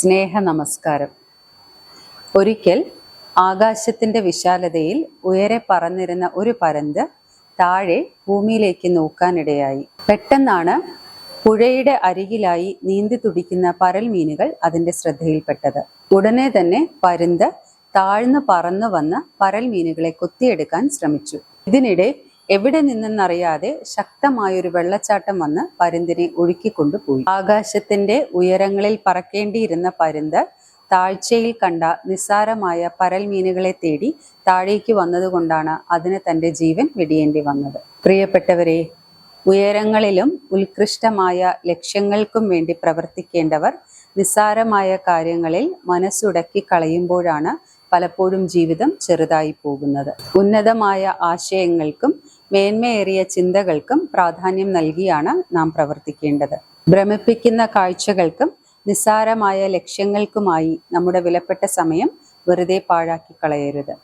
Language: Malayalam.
സ്നേഹ നമസ്കാരം ഒരിക്കൽ ആകാശത്തിന്റെ വിശാലതയിൽ ഉയരെ പറന്നിരുന്ന ഒരു പരന്ത് താഴെ ഭൂമിയിലേക്ക് നോക്കാനിടയായി. പെട്ടെന്നാണ് പുഴയുടെ അരികിലായി നീന്തി തുടിക്കുന്ന പരൽ മീനുകൾ അതിന്റെ ശ്രദ്ധയിൽപ്പെട്ടത്. ഉടനെ തന്നെ പരുന്ത് താഴ്ന്നു പറന്നു വന്ന് പരൽ മീനുകളെ കൊത്തിയെടുക്കാൻ ശ്രമിച്ചു. ഇതിനിടെ എവിടെ നിന്നെന്നറിയാതെ ശക്തമായൊരു വെള്ളച്ചാട്ടം വന്ന് പരുന്തിനെ ഒഴുക്കിക്കൊണ്ടുപോയി ആകാശത്തിന്റെ ഉയരങ്ങളിൽ പറക്കേണ്ടിയിരുന്ന പരുന്ത് താഴ്ചയിൽ കണ്ട നിസ്സാരമായ പരൽ മീനുകളെ തേടി താഴേക്ക് വന്നതുകൊണ്ടാണ് അതിന് തന്റെ ജീവൻ വെടിയേണ്ടി വന്നത്. പ്രിയപ്പെട്ടവരെ ഉയരങ്ങളിലും ഉത്കൃഷ്ടമായ ലക്ഷ്യങ്ങൾക്കും വേണ്ടി പ്രവർത്തിക്കേണ്ടവർ നിസ്സാരമായ കാര്യങ്ങളിൽ മനസ്സുടക്കി കളയുമ്പോഴാണ് പലപ്പോഴും ജീവിതം ചെറുതായി പോകുന്നത്. ഉന്നതമായ ആശയങ്ങൾക്കും മേന്മയേറിയ ചിന്തകൾക്കും പ്രാധാന്യം നൽകിയാണ് നാം പ്രവർത്തിക്കേണ്ടത്. ഭ്രമിപ്പിക്കുന്ന കാഴ്ചകൾക്കും നിസ്സാരമായ ലക്ഷ്യങ്ങൾക്കുമായി നമ്മുടെ വിലപ്പെട്ട സമയം വെറുതെ പാഴാക്കി കളയരുത്